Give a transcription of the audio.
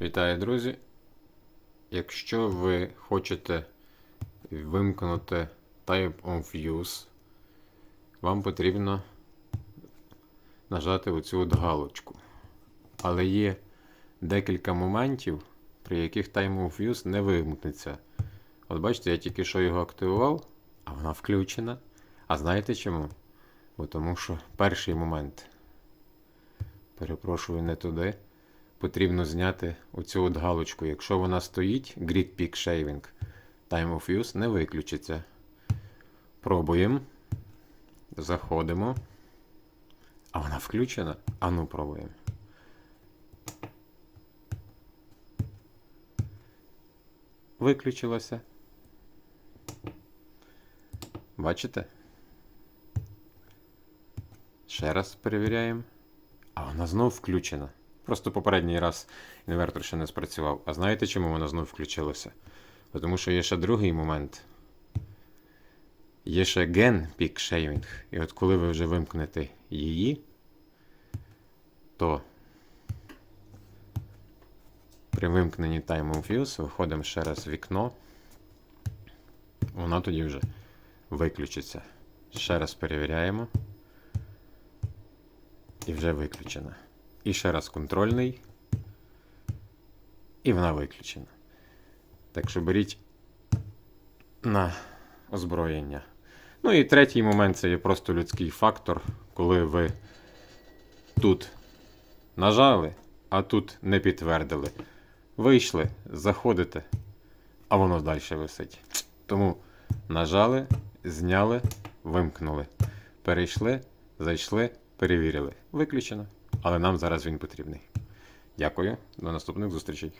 Вітаю, друзі! Якщо ви хочете вимкнути Type of Use, вам потрібно нажати оцю от галочку. Але є декілька моментів, при яких Time of Use не вимкнеться. От бачите, я тільки що його активував, а вона включена. А знаєте чому? Бо тому що перший момент. Перепрошую не туди потрібно зняти оцю от галочку. Якщо вона стоїть, Grid Peak Shaving, Time of Use не виключиться. Пробуємо. Заходимо. А вона включена? А ну пробуємо. Виключилося. Бачите? Ще раз перевіряємо. А вона знов включена. Просто попередній раз інвертор ще не спрацював. А знаєте, чому вона знов включилася? Бо Тому що є ще другий момент. Є ще ген Peak Shaving. І от коли ви вже вимкнете її, то при вимкненні Time of Use виходимо ще раз в вікно. Вона тоді вже виключиться. Ще раз перевіряємо. І вже виключена. І ще раз контрольний. І вона виключена. Так що беріть на озброєння. Ну і третій момент це є просто людський фактор, коли ви тут нажали, а тут не підтвердили. Вийшли, заходите, а воно далі висить. Тому нажали, зняли, вимкнули. Перейшли, зайшли, перевірили. Виключено. Але нам зараз він потрібний. Дякую. До наступних зустрічей.